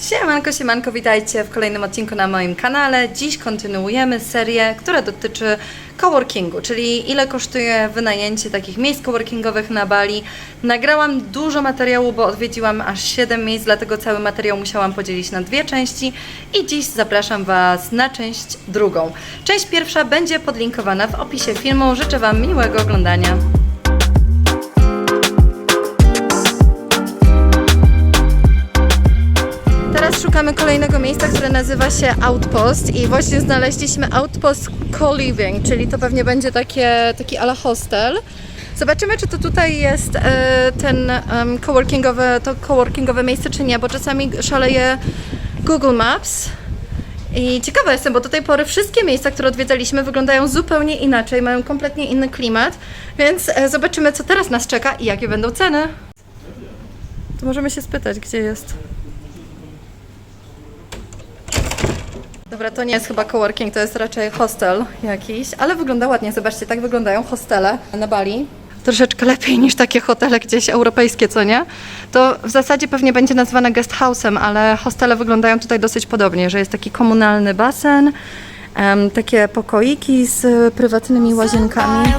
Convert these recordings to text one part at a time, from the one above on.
Siemanko, siemanko, witajcie w kolejnym odcinku na moim kanale. Dziś kontynuujemy serię, która dotyczy coworkingu, czyli ile kosztuje wynajęcie takich miejsc coworkingowych na Bali. Nagrałam dużo materiału, bo odwiedziłam aż 7 miejsc, dlatego cały materiał musiałam podzielić na dwie części i dziś zapraszam Was na część drugą. Część pierwsza będzie podlinkowana w opisie filmu. Życzę Wam miłego oglądania. Szukamy kolejnego miejsca, które nazywa się Outpost i właśnie znaleźliśmy Outpost Co-Living, czyli to pewnie będzie takie, taki ala hostel. Zobaczymy, czy to tutaj jest e, ten em, coworkingowe, to coworkingowe miejsce, czy nie, bo czasami szaleje Google Maps. I ciekawa jestem, bo do tej pory wszystkie miejsca, które odwiedzaliśmy, wyglądają zupełnie inaczej, mają kompletnie inny klimat, więc e, zobaczymy, co teraz nas czeka i jakie będą ceny. To możemy się spytać, gdzie jest. Dobra, to nie jest chyba coworking, to jest raczej hostel jakiś, ale wygląda ładnie. Zobaczcie, tak wyglądają hostele na Bali. Troszeczkę lepiej niż takie hotele gdzieś europejskie, co nie? To w zasadzie pewnie będzie nazwane guest house'em, ale hostele wyglądają tutaj dosyć podobnie, że jest taki komunalny basen, takie pokoiki z prywatnymi łazienkami. I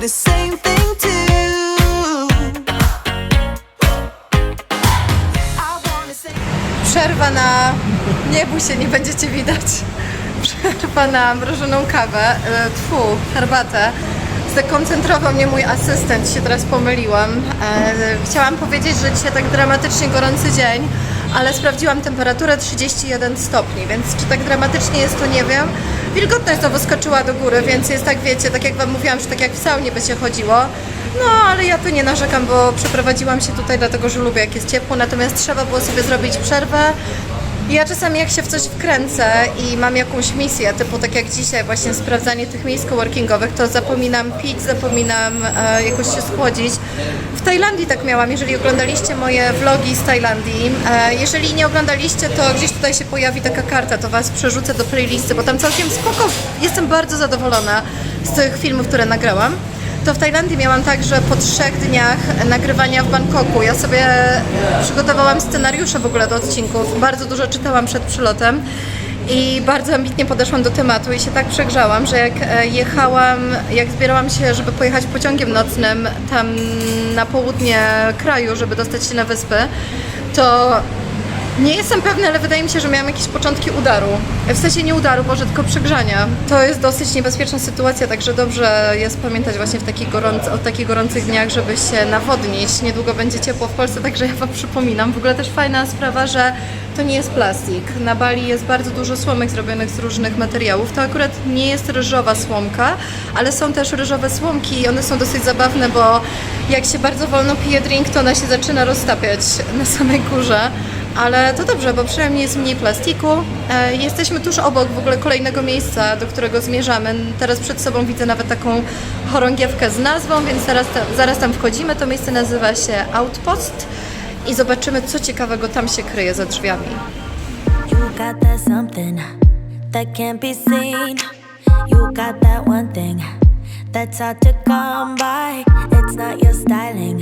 the same thing Przerwa na... Nie bój się, nie będziecie widać. Przerwa na mrożoną kawę, e, tfu, herbatę. Zdekoncentrował mnie mój asystent, się teraz pomyliłam. E, Chciałam powiedzieć, że dzisiaj tak dramatycznie gorący dzień, ale sprawdziłam temperaturę 31 stopni, więc czy tak dramatycznie jest, to nie wiem. Wilgotność znowu skoczyła do góry, więc jest tak, wiecie, tak jak Wam mówiłam, że tak jak w saunie by się chodziło. No, ale ja tu nie narzekam, bo przeprowadziłam się tutaj dlatego, że lubię jak jest ciepło, natomiast trzeba było sobie zrobić przerwę. Ja czasami jak się w coś wkręcę i mam jakąś misję, typu tak jak dzisiaj właśnie sprawdzanie tych miejsc coworkingowych, to zapominam pić, zapominam e, jakoś się schłodzić. W Tajlandii tak miałam, jeżeli oglądaliście moje vlogi z Tajlandii. E, jeżeli nie oglądaliście, to gdzieś tutaj się pojawi taka karta, to Was przerzucę do playlisty, bo tam całkiem spoko, jestem bardzo zadowolona z tych filmów, które nagrałam to w Tajlandii miałam tak, że po trzech dniach nagrywania w Bangkoku ja sobie przygotowałam scenariusze w ogóle do odcinków. Bardzo dużo czytałam przed przylotem i bardzo ambitnie podeszłam do tematu i się tak przegrzałam, że jak e, jechałam, jak zbierałam się, żeby pojechać pociągiem nocnym tam na południe kraju, żeby dostać się na wyspy, to nie jestem pewna, ale wydaje mi się, że miałam jakieś początki udaru. W sensie nie udaru, może tylko przegrzania. To jest dosyć niebezpieczna sytuacja, także dobrze jest pamiętać właśnie w takich o takich gorących dniach, żeby się nawodnić. Niedługo będzie ciepło w Polsce, także ja Wam przypominam. W ogóle też fajna sprawa, że to nie jest plastik. Na Bali jest bardzo dużo słomek zrobionych z różnych materiałów. To akurat nie jest ryżowa słomka, ale są też ryżowe słomki i one są dosyć zabawne, bo jak się bardzo wolno pije drink, to ona się zaczyna roztapiać na samej górze. Ale to dobrze, bo przynajmniej jest mniej plastiku. E, jesteśmy tuż obok w ogóle kolejnego miejsca, do którego zmierzamy. Teraz przed sobą widzę nawet taką chorągiewkę z nazwą, więc zaraz, ta, zaraz tam wchodzimy. To miejsce nazywa się Outpost i zobaczymy, co ciekawego tam się kryje za drzwiami.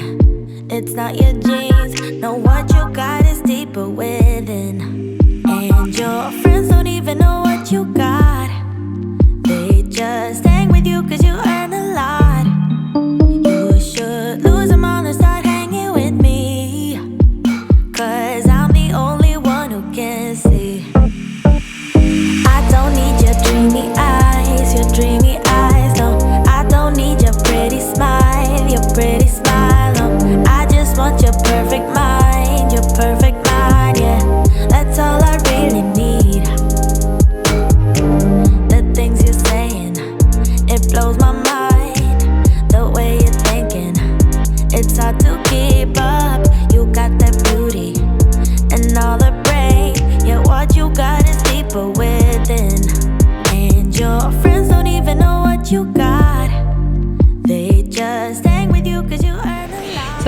You It's not your jeans. No, what you got is deeper within. And your friends don't even know what you got. They just hang with you cause you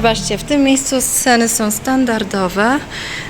Zobaczcie, w tym miejscu sceny są standardowe.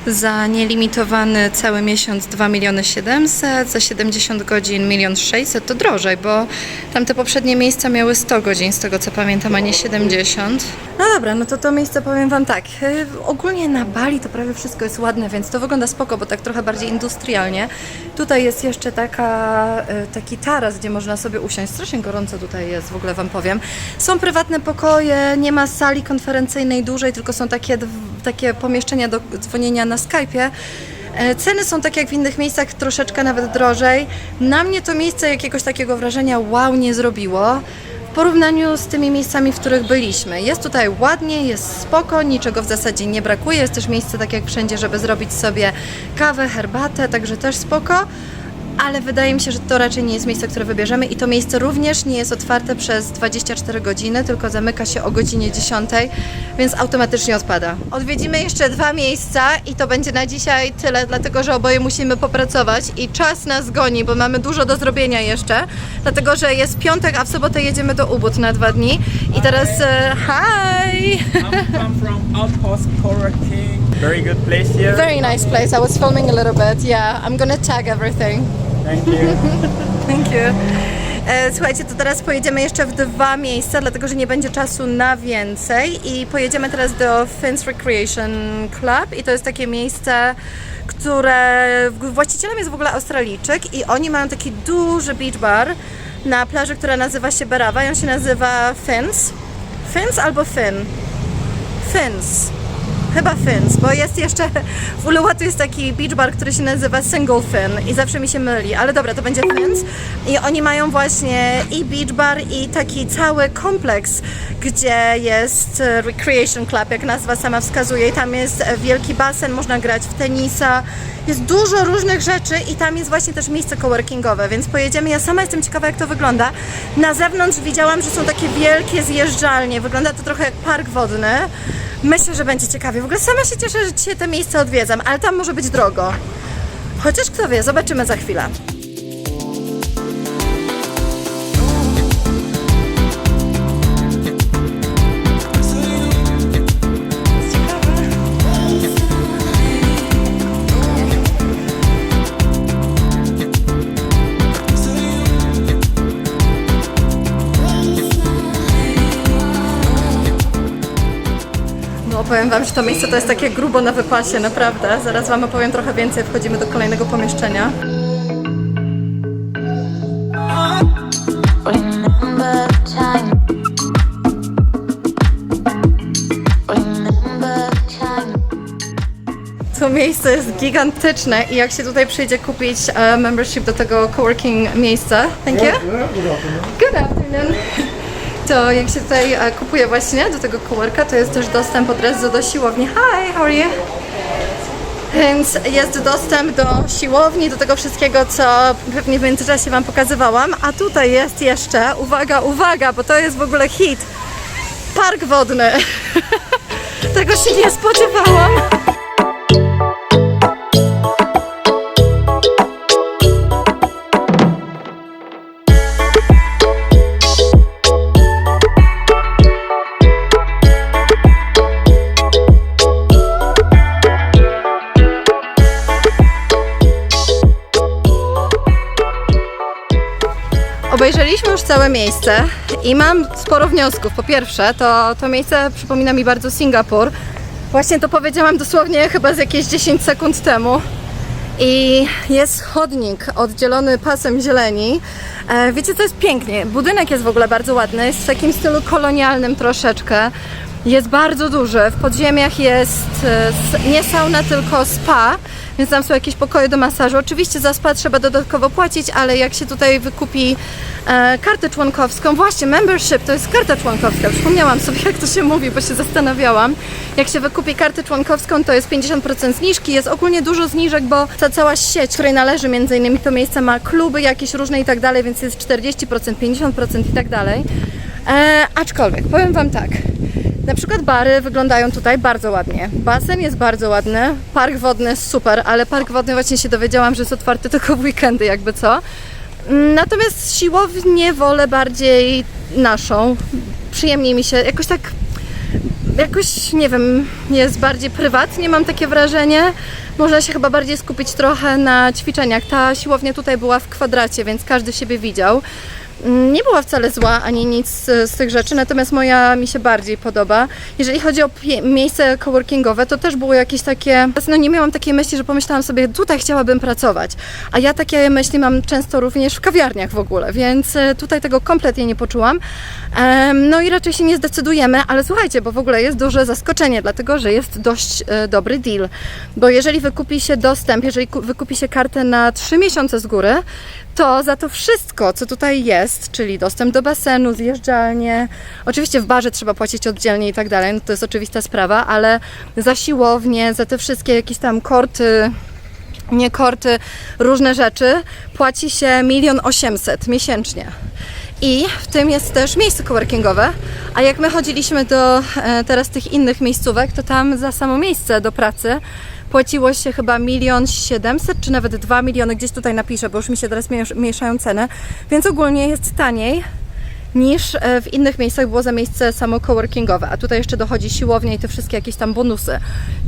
Za nielimitowany cały miesiąc 2 miliony 700, za 70 godzin 1 600 to drożej, bo tamte poprzednie miejsca miały 100 godzin, z tego co pamiętam, a nie 70. No dobra, no to to miejsce powiem Wam tak. y, Ogólnie na Bali to prawie wszystko jest ładne, więc to wygląda spoko, bo tak trochę bardziej industrialnie. Tutaj jest jeszcze taka, y, taki taras, gdzie można sobie usiąść. Strasznie gorąco tutaj jest, w ogóle Wam powiem. Są prywatne pokoje, nie ma sali konferencyjnej dużej, tylko są takie, takie pomieszczenia do dzwonienia na Skype'ie. E, Ceny są tak jak w innych miejscach, troszeczkę nawet drożej. Na mnie to miejsce jakiegoś takiego wrażenia wow nie zrobiło w porównaniu z tymi miejscami, w których byliśmy. Jest tutaj ładnie, jest spoko, niczego w zasadzie nie brakuje. Jest też miejsce, tak jak wszędzie, żeby zrobić sobie kawę, herbatę, także też spoko. Ale wydaje mi się, że to raczej nie jest miejsce, które wybierzemy i to miejsce również nie jest otwarte przez 24 godziny, tylko zamyka się o godzinie 10, więc automatycznie odpada. Odwiedzimy jeszcze dwa miejsca i to będzie na dzisiaj tyle, dlatego że oboje musimy popracować i czas nas goni, bo mamy dużo do zrobienia jeszcze, dlatego że jest piątek, a w sobotę jedziemy do Ubud na dwa dni i teraz e, hi! I'm from Outpost Coworking. Very good place here. Very nice place. I was filming a little bit. Yeah, I'm gonna tag everything. Thank you. Thank you. E, Słuchajcie, to teraz pojedziemy jeszcze w dwa miejsca, dlatego że nie będzie czasu na więcej i pojedziemy teraz do Fins Recreation Club i to jest takie miejsce, które właścicielem jest w ogóle Australijczyk i oni mają taki duży beach bar na plaży, która nazywa się Berawa i on się nazywa Fins. Fins albo Fin? Fins. Chyba Fins, bo jest jeszcze w Uluwatu jest taki beach bar, który się nazywa Single Fin i zawsze mi się myli, ale dobra, to będzie Fins i oni mają właśnie i beach bar i taki cały kompleks, gdzie jest e, Recreation Club, jak nazwa sama wskazuje. I tam jest wielki basen, można grać w tenisa, jest dużo różnych rzeczy i tam jest właśnie też miejsce coworkingowe, więc pojedziemy, ja sama jestem ciekawa jak to wygląda. Na zewnątrz widziałam, że są takie wielkie zjeżdżalnie, wygląda to trochę jak park wodny. Myślę, że będzie ciekawie. W ogóle sama się cieszę, że dzisiaj te miejsce odwiedzam, ale tam może być drogo. Chociaż kto wie, zobaczymy za chwilę. Powiem Wam, że to miejsce to jest takie grubo na wypasie, naprawdę. Zaraz Wam opowiem trochę więcej, wchodzimy do kolejnego pomieszczenia. To miejsce jest gigantyczne i jak się tutaj przyjdzie kupić e, membership do tego coworking miejsca, thank you. Good afternoon. To jak się tutaj e, kupuje właśnie do tego coworka, to jest też dostęp od razu do siłowni. Hi, how are you? Więc jest dostęp do siłowni, do tego wszystkiego, co pewnie w międzyczasie Wam pokazywałam. A tutaj jest jeszcze, uwaga, uwaga, bo to jest w ogóle hit, park wodny. Tego się nie spodziewałam. Miejsce i mam sporo wniosków. Po pierwsze, to, to miejsce przypomina mi bardzo Singapur. Właśnie to powiedziałam dosłownie chyba z jakieś 10 sekund temu. I jest chodnik oddzielony pasem zieleni. E, wiecie, co jest pięknie? Budynek jest w ogóle bardzo ładny, jest w takim stylu kolonialnym troszeczkę. Jest bardzo duży. W podziemiach jest e, nie sauna, tylko spa, więc tam są jakieś pokoje do masażu. Oczywiście za spa trzeba dodatkowo płacić, ale jak się tutaj wykupi e, kartę członkowską, właśnie membership to jest karta członkowska. Przypomniałam sobie, jak to się mówi, bo się zastanawiałam. Jak się wykupi kartę członkowską, to jest 50% zniżki. Jest ogólnie dużo zniżek, bo ta cała sieć, której należy między innymi to miejsce, ma kluby jakieś różne i tak dalej, więc jest 40%, 50% i tak dalej. E, aczkolwiek, powiem Wam tak. Na przykład bary wyglądają tutaj bardzo ładnie. Basen jest bardzo ładny, park wodny jest super, ale park wodny właśnie się dowiedziałam, że jest otwarty tylko w weekendy, jakby co. Natomiast siłownię wolę bardziej naszą. Przyjemniej mi się, jakoś tak jakoś, nie wiem, jest bardziej prywatnie, mam takie wrażenie. Można się chyba bardziej skupić trochę na ćwiczeniach. Ta siłownia tutaj była w kwadracie, więc każdy siebie widział. Mm, Nie była wcale zła ani nic z, z tych rzeczy, natomiast moja mi się bardziej podoba. Jeżeli chodzi o miejsce coworkingowe, to też było jakieś takie. No nie miałam takiej myśli, że pomyślałam sobie, tutaj chciałabym pracować. A ja takie myśli mam często również w kawiarniach w ogóle, więc e, tutaj tego kompletnie nie poczułam. No i raczej się nie zdecydujemy, ale słuchajcie, bo w ogóle jest duże zaskoczenie, dlatego że jest dość e, dobry deal. Bo jeżeli wykupi się dostęp, jeżeli ku- wykupi się kartę na 3 miesiące z góry, to za to wszystko, co tutaj jest, czyli dostęp do basenu, zjeżdżalnie, oczywiście w barze trzeba płacić oddzielnie i tak dalej, no to jest oczywista sprawa, ale za siłownię, za te wszystkie jakieś tam korty, nie korty, różne rzeczy, płaci się milion osiemset miesięcznie. I w tym jest też miejsce coworkingowe. A jak my chodziliśmy do e, teraz tych innych miejscówek, to tam za samo miejsce do pracy płaciło się chyba milion siedemset, czy nawet dwa miliony, gdzieś tutaj napiszę, bo już mi się teraz miesz- mieszają ceny. Więc ogólnie jest taniej niż e, w innych miejscach było za miejsce samo coworkingowe, a tutaj jeszcze dochodzi siłownia i te wszystkie jakieś tam bonusy.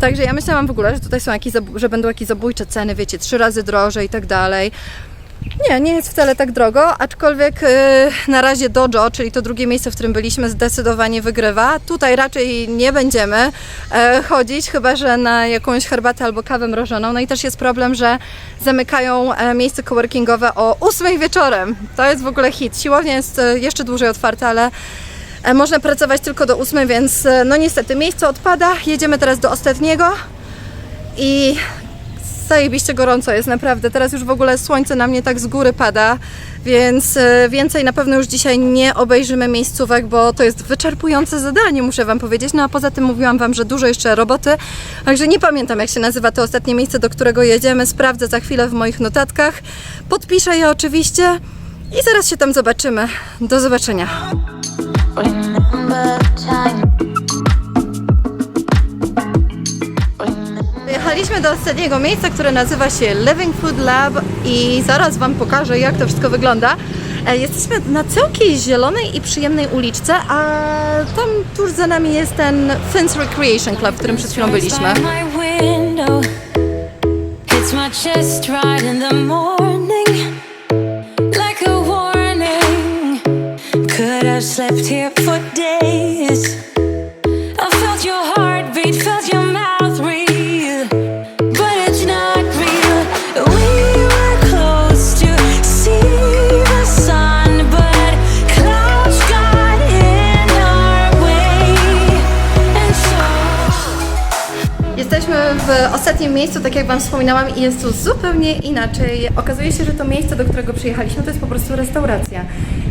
Także ja myślałam w ogóle, że tutaj są jakieś, że będą jakieś zabójcze ceny, wiecie, trzy razy drożej i tak dalej. Nie, nie jest wcale tak drogo, aczkolwiek yy, na razie Dojo, czyli to drugie miejsce, w którym byliśmy, zdecydowanie wygrywa. Tutaj raczej nie będziemy e, chodzić, chyba że na jakąś herbatę albo kawę mrożoną. No i też jest problem, że zamykają e, miejsce coworkingowe o 8 wieczorem. To jest w ogóle hit. Siłownia jest e, jeszcze dłużej otwarta, ale można pracować tylko do 8, więc no niestety miejsce odpada. Jedziemy teraz do ostatniego i zajebiście gorąco jest naprawdę. Teraz już w ogóle słońce na mnie tak z góry pada, więc e, więcej na pewno już dzisiaj nie obejrzymy miejscówek, bo to jest wyczerpujące zadanie, muszę Wam powiedzieć. No a poza tym mówiłam Wam, że dużo jeszcze roboty, także nie pamiętam jak się nazywa to ostatnie miejsce, do którego jedziemy. Sprawdzę za chwilę w moich notatkach. Podpiszę je oczywiście i zaraz się tam zobaczymy. Do zobaczenia. Remember time. Jechaliśmy do ostatniego miejsca, które nazywa się Living Food Lab i zaraz Wam pokażę, jak to wszystko wygląda. E, Jesteśmy na całkiem zielonej i przyjemnej uliczce, a tam tuż za nami jest ten Fins Recreation Club, w którym przed chwilą byliśmy. Miejscu, tak jak Wam wspominałam, jest tu zupełnie inaczej. Okazuje się, że to miejsce, do którego przyjechaliśmy, to jest po prostu restauracja.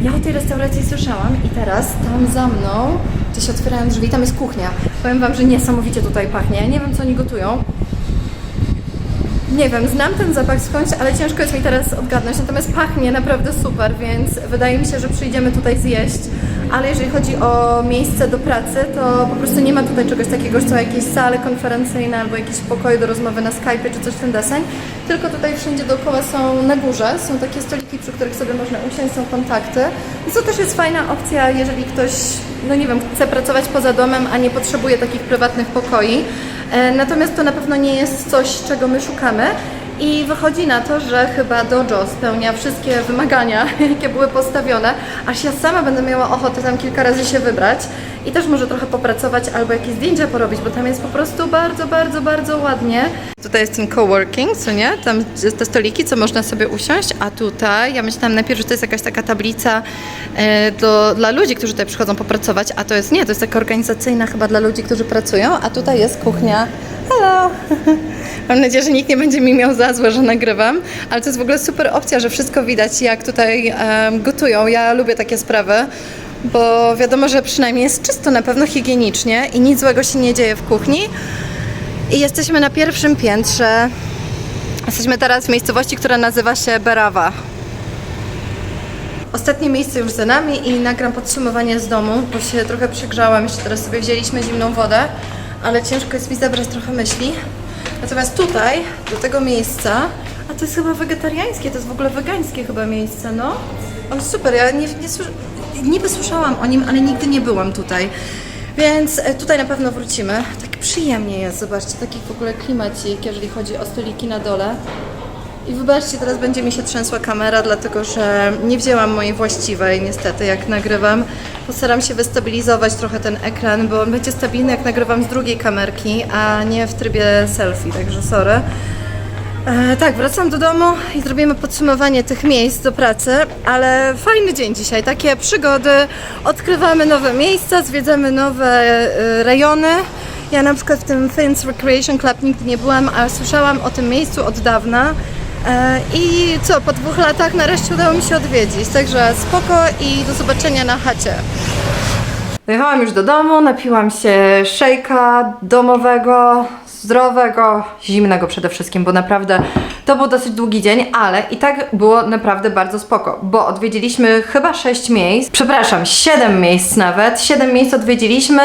Ja o tej restauracji słyszałam i teraz tam za mną, gdzie się otwierają drzwi, tam jest kuchnia. Powiem Wam, że niesamowicie tutaj pachnie. Nie wiem, co oni gotują. Nie wiem, znam ten zapach skądś, ale ciężko jest mi teraz odgadnąć. Natomiast pachnie naprawdę super, więc wydaje mi się, że przyjdziemy tutaj zjeść. Ale jeżeli chodzi o miejsce do pracy, to po prostu nie ma tutaj czegoś takiego, co jakieś sale konferencyjne albo jakieś pokoje do rozmowy na Skype czy coś w ten deseń. Tylko tutaj wszędzie dookoła są na górze, są takie stoliki, przy których sobie można usiąść, są kontakty. To też jest fajna opcja, jeżeli ktoś, no nie wiem, chce pracować poza domem, a nie potrzebuje takich prywatnych pokoi. E, Natomiast to na pewno nie jest coś, czego my szukamy. I wychodzi na to, że chyba Dojo spełnia wszystkie wymagania, jakie były postawione, aż ja sama będę miała ochotę tam kilka razy się wybrać i też może trochę popracować albo jakieś zdjęcia porobić, bo tam jest po prostu bardzo, bardzo, bardzo ładnie. Tutaj jest ten coworking, co nie? Tam te stoliki, co można sobie usiąść, a tutaj ja myślałam najpierw, że to jest jakaś taka tablica e, do, dla ludzi, którzy tutaj przychodzą popracować, a to jest nie, to jest taka organizacyjna chyba dla ludzi, którzy pracują, a tutaj jest kuchnia. Hello! Mam nadzieję, że nikt nie będzie mi miał za złe, że nagrywam, ale to jest w ogóle super opcja, że wszystko widać, jak tutaj em, gotują. Ja lubię takie sprawy, bo wiadomo, że przynajmniej jest czysto, na pewno higienicznie i nic złego się nie dzieje w kuchni. I jesteśmy na pierwszym piętrze. Jesteśmy teraz w miejscowości, która nazywa się Berawa. Ostatnie miejsce już za nami i nagram podsumowanie z domu, bo się trochę przegrzałam. Jeszcze teraz sobie wzięliśmy zimną wodę, ale ciężko jest mi zebrać trochę myśli. Natomiast tutaj, do tego miejsca, a to jest chyba wegetariańskie, to jest w ogóle wegańskie chyba miejsce, no. Ale super, ja nie, nie słysz- niby słyszałam o nim, ale nigdy nie byłam tutaj. Więc e, tutaj na pewno wrócimy. Tak przyjemnie jest, zobaczcie, taki w ogóle klimacik, jeżeli chodzi o stoliki na dole. I wybaczcie, teraz będzie mi się trzęsła kamera, dlatego że nie wzięłam mojej właściwej, niestety, jak nagrywam. Postaram się wystabilizować trochę ten ekran, bo on będzie stabilny, jak nagrywam z drugiej kamerki, a nie w trybie selfie, także sorry. E, tak, wracam do domu i zrobimy podsumowanie tych miejsc do pracy, ale fajny dzień dzisiaj, takie przygody, odkrywamy nowe miejsca, zwiedzamy nowe e, rejony. Ja na przykład w tym Fins Recreation Club nigdy nie byłam, a słyszałam o tym miejscu od dawna. E, I co, po dwóch latach nareszcie udało mi się odwiedzić, także spoko i do zobaczenia na chacie. Dojechałam już do domu, napiłam się szejka domowego, zdrowego, zimnego przede wszystkim, bo naprawdę to był dosyć długi dzień, ale i tak było naprawdę bardzo spoko, bo odwiedziliśmy chyba 6 miejsc, przepraszam, 7 miejsc nawet, 7 miejsc odwiedziliśmy.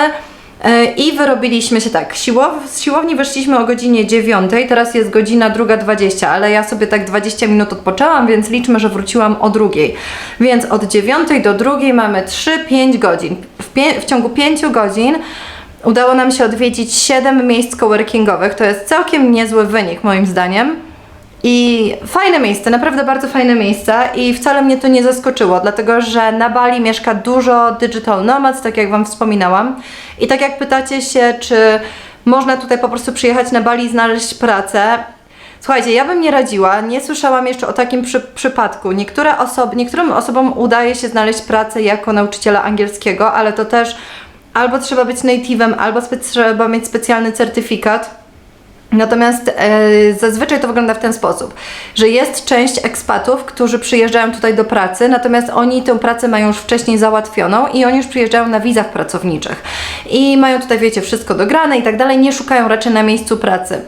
e, I wyrobiliśmy się tak. Siłow, z siłowni wyszliśmy o godzinie 9, teraz jest godzina 2.20, ale ja sobie tak 20 minut odpoczęłam, więc liczmy, że wróciłam o drugiej. Więc od 9 do 2 mamy 3-5 godzin. W, w ciągu 5 godzin udało nam się odwiedzić 7 miejsc coworkingowych. To jest całkiem niezły wynik moim zdaniem. I fajne miejsce, naprawdę bardzo fajne miejsca i wcale mnie to nie zaskoczyło, dlatego że na Bali mieszka dużo digital nomads, tak jak Wam wspominałam. I tak jak pytacie się, czy można tutaj po prostu przyjechać na Bali i znaleźć pracę, Słuchajcie, ja bym nie radziła, nie słyszałam jeszcze o takim przy, przypadku. Niektóre osoby, niektórym osobom udaje się znaleźć pracę jako nauczyciela angielskiego, ale to też albo trzeba być native'em, albo trzeba mieć specjalny certyfikat. Natomiast e, zazwyczaj to wygląda w ten sposób, że jest część ekspatów, którzy przyjeżdżają tutaj do pracy, natomiast oni tę pracę mają już wcześniej załatwioną i oni już przyjeżdżają na wizach pracowniczych. I mają tutaj, wiecie, wszystko dograne i tak dalej, nie szukają raczej na miejscu pracy.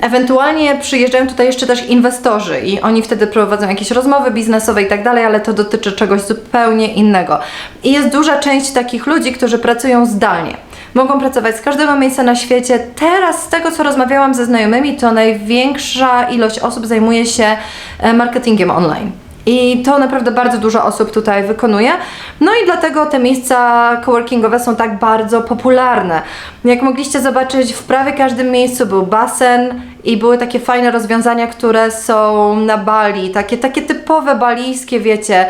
Ewentualnie przyjeżdżają tutaj jeszcze też inwestorzy i oni wtedy prowadzą jakieś rozmowy biznesowe i tak dalej, ale to dotyczy czegoś zupełnie innego. I jest duża część takich ludzi, którzy pracują zdalnie. Mogą pracować z każdego miejsca na świecie. Teraz, z tego co rozmawiałam ze znajomymi, to największa ilość osób zajmuje się e, marketingiem online. I to naprawdę bardzo dużo osób tutaj wykonuje. No i dlatego te miejsca coworkingowe są tak bardzo popularne. Jak mogliście zobaczyć, w prawie każdym miejscu był basen i były takie fajne rozwiązania, które są na Bali. Takie, takie typowe balijskie, wiecie.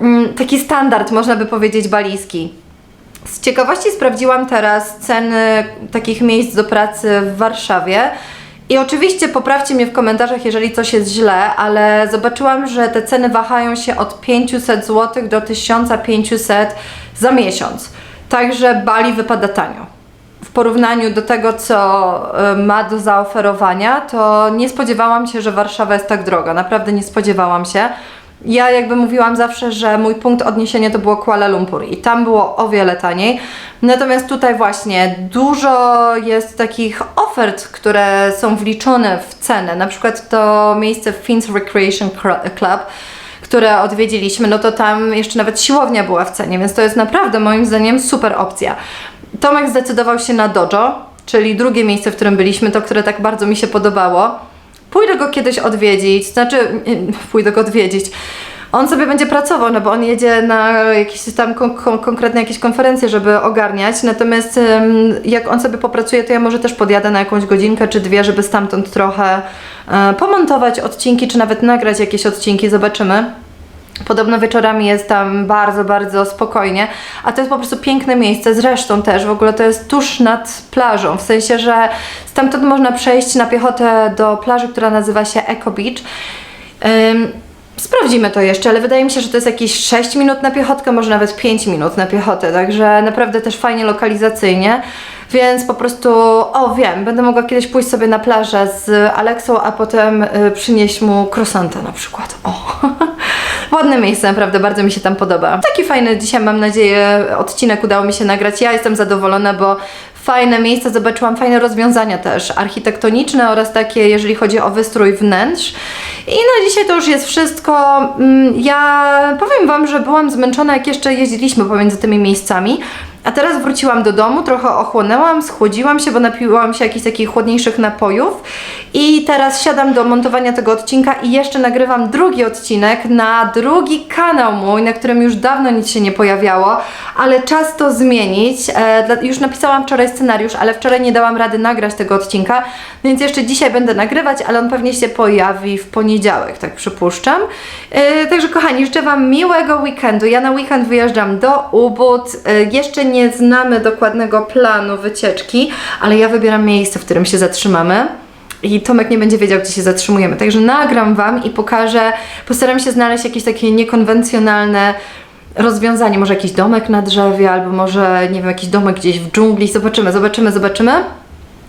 mm, Taki standard, można by powiedzieć, balijski. Z ciekawości sprawdziłam teraz ceny takich miejsc do pracy w Warszawie. I oczywiście poprawcie mnie w komentarzach, jeżeli coś jest źle, ale zobaczyłam, że te ceny wahają się od 500 zł do 1500 za miesiąc. Także Bali wypada tanio. W porównaniu do tego, co y, ma do zaoferowania, to nie spodziewałam się, że Warszawa jest tak droga. Naprawdę nie spodziewałam się. Ja jakby mówiłam zawsze, że mój punkt odniesienia to było Kuala Lumpur i tam było o wiele taniej. Natomiast tutaj właśnie dużo jest takich ofert, które są wliczone w cenę. Na przykład to miejsce Fins Recreation Club, które odwiedziliśmy, no to tam jeszcze nawet siłownia była w cenie, więc to jest naprawdę moim zdaniem super opcja. Tomek zdecydował się na Dojo, czyli drugie miejsce, w którym byliśmy, to które tak bardzo mi się podobało. Pójdę go kiedyś odwiedzić, znaczy pójdę go odwiedzić. On sobie będzie pracował, no bo on jedzie na jakieś tam kon- kon- konkretne jakieś konferencje, żeby ogarniać. Natomiast jak on sobie popracuje, to ja może też podjadę na jakąś godzinkę czy dwie, żeby stamtąd trochę e, pomontować odcinki, czy nawet nagrać jakieś odcinki, zobaczymy. Podobno wieczorami jest tam bardzo, bardzo spokojnie, a to jest po prostu piękne miejsce. Zresztą też w ogóle to jest tuż nad plażą, w sensie, że stamtąd można przejść na piechotę do plaży, która nazywa się Eco Beach. Ym, Sprawdzimy to jeszcze, ale wydaje mi się, że to jest jakieś 6 minut na piechotkę, może nawet 5 minut na piechotę, także naprawdę też fajnie lokalizacyjnie. Więc po prostu, o wiem, będę mogła kiedyś pójść sobie na plażę z Aleksą, a potem y, przynieść mu krosanta na przykład. O, ładne miejsce, naprawdę bardzo mi się tam podoba. Taki fajny dzisiaj, mam nadzieję, odcinek udało mi się nagrać. Ja jestem zadowolona, bo fajne miejsca, zobaczyłam fajne rozwiązania też architektoniczne oraz takie, jeżeli chodzi o wystrój wnętrz. I na dzisiaj to już jest wszystko. Mm, Ja powiem Wam, że byłam zmęczona, jak jeszcze jeździliśmy pomiędzy tymi miejscami, A teraz wróciłam do domu, trochę ochłonęłam, schłodziłam się, bo napiłam się jakichś takich chłodniejszych napojów i teraz siadam do montowania tego odcinka i jeszcze nagrywam drugi odcinek na drugi kanał mój, na którym już dawno nic się nie pojawiało, ale czas to zmienić. E, już napisałam wczoraj scenariusz, ale wczoraj nie dałam rady nagrać tego odcinka, więc jeszcze dzisiaj będę nagrywać, ale on pewnie się pojawi w poniedziałek, tak przypuszczam. E, także kochani, życzę Wam miłego weekendu. Ja na weekend wyjeżdżam do Ubud. E, jeszcze nie znamy dokładnego planu wycieczki, ale ja wybieram miejsce, w którym się zatrzymamy. I Tomek nie będzie wiedział, gdzie się zatrzymujemy. Także nagram Wam i pokażę, postaram się znaleźć jakieś takie niekonwencjonalne rozwiązanie. Może jakiś domek na drzewie, albo może, nie wiem, jakiś domek gdzieś w dżungli. Zobaczymy, zobaczymy, zobaczymy.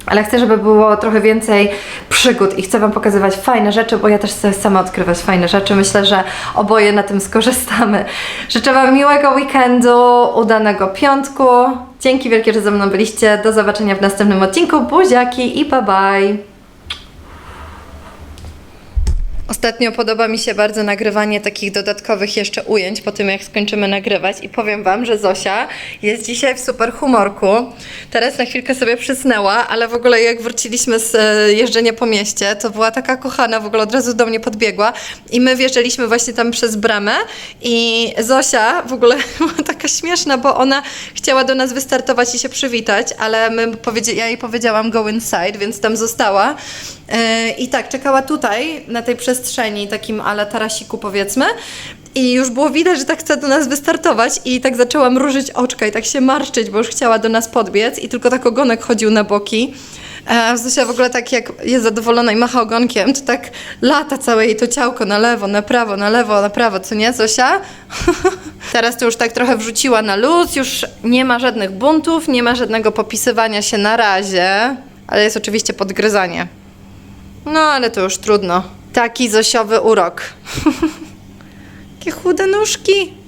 Ale chcę, żeby było trochę więcej przygód i chcę Wam pokazywać fajne rzeczy, bo ja też chcę sama odkrywać fajne rzeczy. Myślę, że oboje na tym skorzystamy. Życzę Wam miłego weekendu, udanego piątku. Dzięki wielkie, że ze mną byliście. Do zobaczenia w następnym odcinku. Buziaki i bye bye. Ostatnio podoba mi się bardzo nagrywanie takich dodatkowych jeszcze ujęć po tym, jak skończymy nagrywać i powiem Wam, że Zosia jest dzisiaj w super humorku. Teraz na chwilkę sobie przysnęła, ale w ogóle jak wróciliśmy z e, jeżdżenia po mieście, to była taka kochana, w ogóle od razu do mnie podbiegła i my wjeżdżaliśmy właśnie tam przez bramę i Zosia w ogóle była taka śmieszna, bo ona chciała do nas wystartować i się przywitać, ale my powiedzia- ja jej powiedziałam go inside, więc tam została. E, I tak, czekała tutaj, na tej przestrzeni, takim ale tarasiku powiedzmy. I już było widać, że tak chce do nas wystartować i tak zaczęła mrużyć oczka i tak się marszczyć, bo już chciała do nas podbiec i tylko tak ogonek chodził na boki. E, Zosia w ogóle tak jak jest zadowolona i macha ogonkiem, to tak lata całe jej to ciałko na lewo, na prawo, na lewo, na prawo, co nie Zosia? Teraz to już tak trochę wrzuciła na luz, już nie ma żadnych buntów, nie ma żadnego popisywania się na razie, ale jest oczywiście podgryzanie. No, ale to już trudno. Taki zosiowy urok. Jakie chude nóżki.